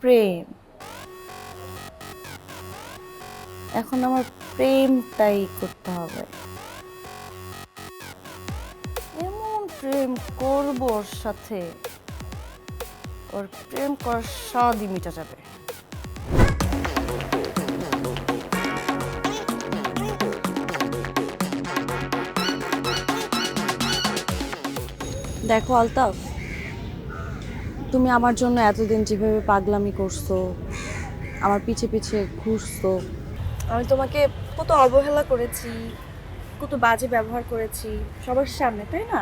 প্রেম। এখন আমার প্রেমটাই করতে হবে। এমন প্রেম করব ওর সাথে। ওর প্রেম করার স্বাদই মিটা যাবে। দেখো আলতাফ তুমি আমার জন্য এতদিন যেভাবে পাগলামি করছ, আমার পিছে পিছে ঘুরছো। আমি তোমাকে কত অবহেলা করেছি, কত বাজে ব্যবহার করেছি, সবার সামনে, তাই না?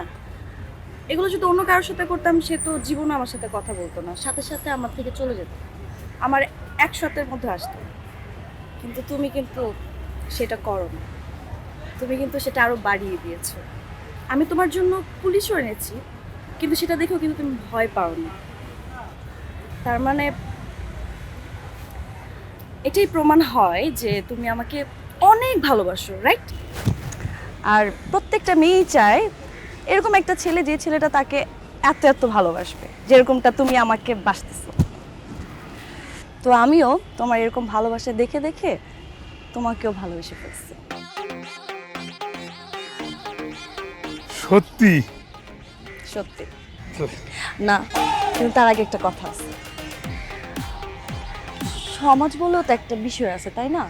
এগুলো যদি অন্য কারোর সাথে করতাম, সে তো জীবনে আমার সাথে কথা বলতো না, সাথে সাথে আমার থেকে চলে যেত, আমার এক সপ্তাহের মধ্যে আসতো। কিন্তু তুমি কিন্তু সেটা করো না, তুমি কিন্তু সেটা আরও বাড়িয়ে দিয়েছ। আমি তোমার জন্য পুলিশও এনেছি, কিন্তু সেটা দেখেও কিন্তু তুমি ভয় পাও না তার মানে এটাই প্রমাণ হয় যে তুমি আমাকে অনেক ভালোবাসো রাইট আর প্রত্যেকটা মেয়েই চায় এরকম একটা ছেলে যে ছেলেটা তাকে এত এত ভালোবাসবে যেরকমটা তুমি আমাকে বাসতেছো। তো আমিও তোমার এরকম ভালোবাসা দেখে দেখে তোমাকেও ভালোবেসে ফেলছি। সত্যি? সত্যি। না কিন্তু তার আগে একটা কথা আছে। সমাজ বলেও তো একটা বিষয় আছে তাই না?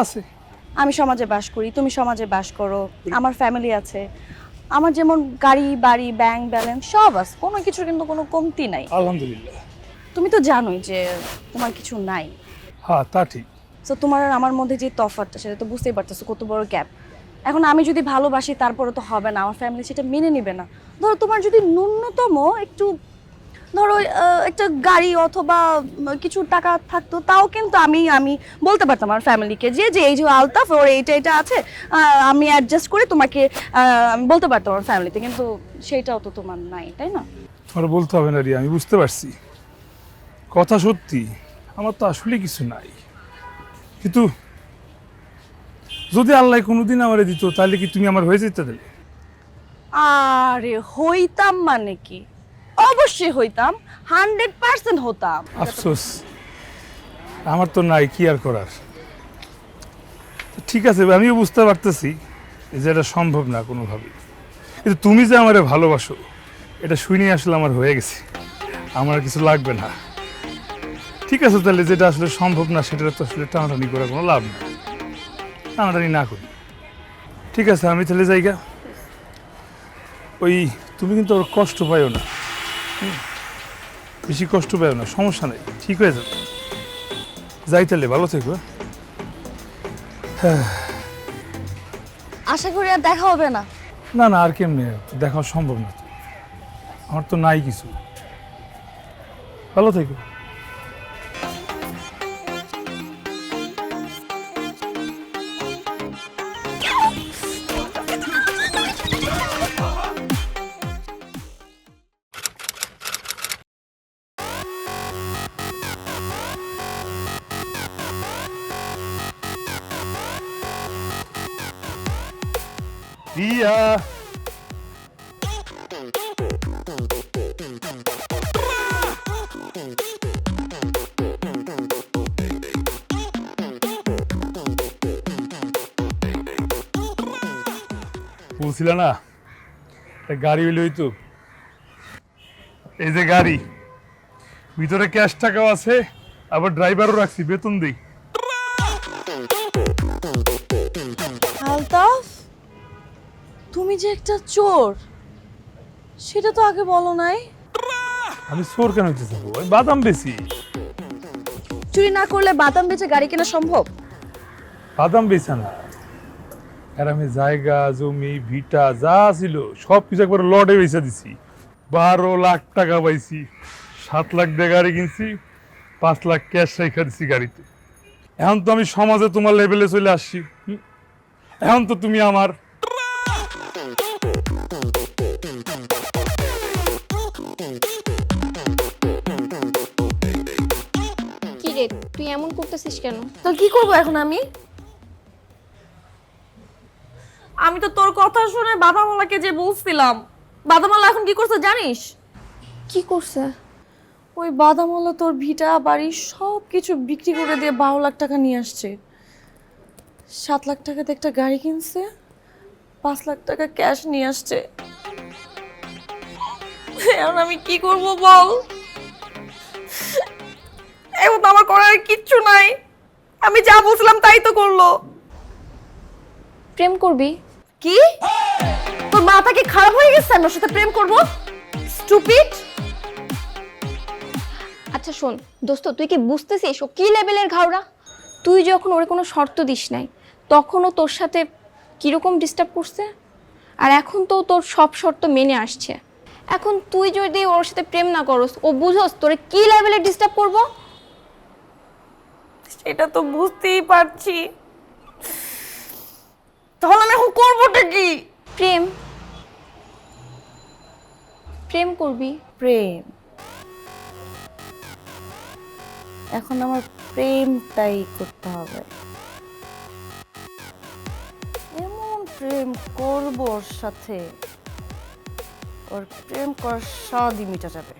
আছে। আমি সমাজে বাস করি তুমি সমাজে বাস করো আমার ফ্যামিলি আছে। আমার যেমন গাড়ি বাড়ি ব্যাংক ব্যালেন্স সব আছে কোনো কিছুর কিন্তু কোনো কমতি নাই। আলহামদুলিল্লাহ। তুমি তো জানোই যে তোমার কিছু নাই। হ্যাঁ তা ঠিক। তো তোমার আর আমার মধ্যে যে তফাৎটা সেটা তো বুঝতেই পারতেছো কত বড় গ্যাপ এখন আমি যদি ভালোবাসি তারপরে তো হবে না আমার ফ্যামিলি সেটা মেনে নেবে না। ধরো তোমার যদি ন্যূনতম একটু ধরো একটা গাড়ি অথবা কিছু টাকা থাকতো তাও কিন্তু আমি আমি বলতে পারতাম আমার ফ্যামিলিকে যে যে এই যে আলতাফ ওর এইটা এটা আছে আমি অ্যাডজাস্ট করে তোমাকে আমি বলতে পারতাম আমার ফ্যামিলিতে কিন্তু সেইটাও তো তোমার নাই তাই না? তোমার বলতে হবে না রিয়া আমি বুঝতে পারছি। কথা সত্যি আমার তো আসলে কিছু নাই। কিন্তু যদি আল্লাহ কোনোদিন আমার দিত তাহলে কি তুমি আমার হয়ে যেতে দিলে আরে হইতাম মানে কি? অবশ্যই হইতাম, হান্ড্রেড পার্সেন্ট হতাম। আফসোস। আমার তো নাই, কি আর করার? ঠিক আছে, আমিও বুঝতে পারতেছি যে এটা সম্ভব না কোনোভাবে। কিন্তু তুমি যে আমারে ভালোবাসো, এটা শুনে আসলে আমার হয়ে গেছে। আমার কিছু লাগবে না। ঠিক আছে তাহলে, যেটা আসলে সম্ভব না, সেটা তো আসলে টানাটানি করে কোনো লাভ নেই টানাটানি না করি। ঠিক আছে, আমি তাহলে জায়গা ওই, তুমি কিন্তু ওর কষ্ট পাইও না? বেশি কষ্ট পাবে না সমস্যা নেই ঠিক হয়ে যাবে। যাই তাহলে ভালো থেকো হ্যাঁ? আশা করি আর দেখা হবে না। না না আর কেমনে দেখা সম্ভব না। আমার তো নাই কিছু। ভালো থেকো। রিয়া বলছিল না গাড়ি হইলে হইতো। এই যে গাড়ি, ভিতরে ক্যাশ টাকাও আছে, আবার ড্রাইভারও রাখছি, বেতন দিই। তুমি যে একটা চোর সেটা তো আগে বলো নাই। আমি চোর কেন হইতে যাব? আমি বাদাম বেশি চুরি না করলে বাদাম বেচে গাড়ি কেনা সম্ভব? বাদাম বেচা না। আর আমি জায়গা জমি ভিটা যা ছিল সব কিছু একবার লটে বেচা দিছি। বারো লাখ টাকা পাইছি। সাত লাখ দিয়ে গাড়ি কিনছি পাঁচ লাখ ক্যাশ রেখা দিছি গাড়িতে। এখন তো আমি সমাজে তোমার লেভেলে চলে আসছি। এখন তো তুমি আমার রে তুই এমন করতেছিস কেন? তো কি করব এখন আমি? আমি তো তোর কথা শুনে বাদামালাকে যে বলছিলাম। বাদামালা এখন কি করছে জানিস? কি করছে? ওই বাদামওয়ালা তোর ভিটা বাড়ি সব কিছু বিক্রি করে দিয়ে বারো লাখ টাকা নিয়ে আসছে। সাত লাখ টাকাতে একটা গাড়ি কিনছে পাঁচ লাখ টাকা ক্যাশ নিয়ে আসছে। এখন আমি কি করব বল? এখন তো আমার করার কিচ্ছু নাই। আমি যা বুঝলাম তাই তো করল। প্রেম করবি? কি? তোর মাথা কি খারাপ হয়ে গেছে? আমি ওর সাথে প্রেম করব? স্টুপিড আচ্ছা শোন দোস্ত তুই কি বুঝতেছিস ও কি লেভেলের ঘাওড়া? তুই যখন ওরে কোনো শর্ত দিস নাই তখনও তোর সাথে কীরকম ডিস্টার্ব করছে? আর এখন তো তোর সব শর্ত মেনে আসছে। এখন তুই যদি ওর সাথে প্রেম না করস ও বুঝোস তোরে কি লেভেলে ডিস্টার্ব করব? সেটা তো বুঝতেই পারছি। তাহলে আমি এখন করবোটা কি? প্রেম। প্রেম করবি। প্রেম। এখন আমার প্রেমটাই করতে হবে। এমন প্রেম করব ওর সাথে। ওর প্রেম করার স্বাদই মিটা যাবে।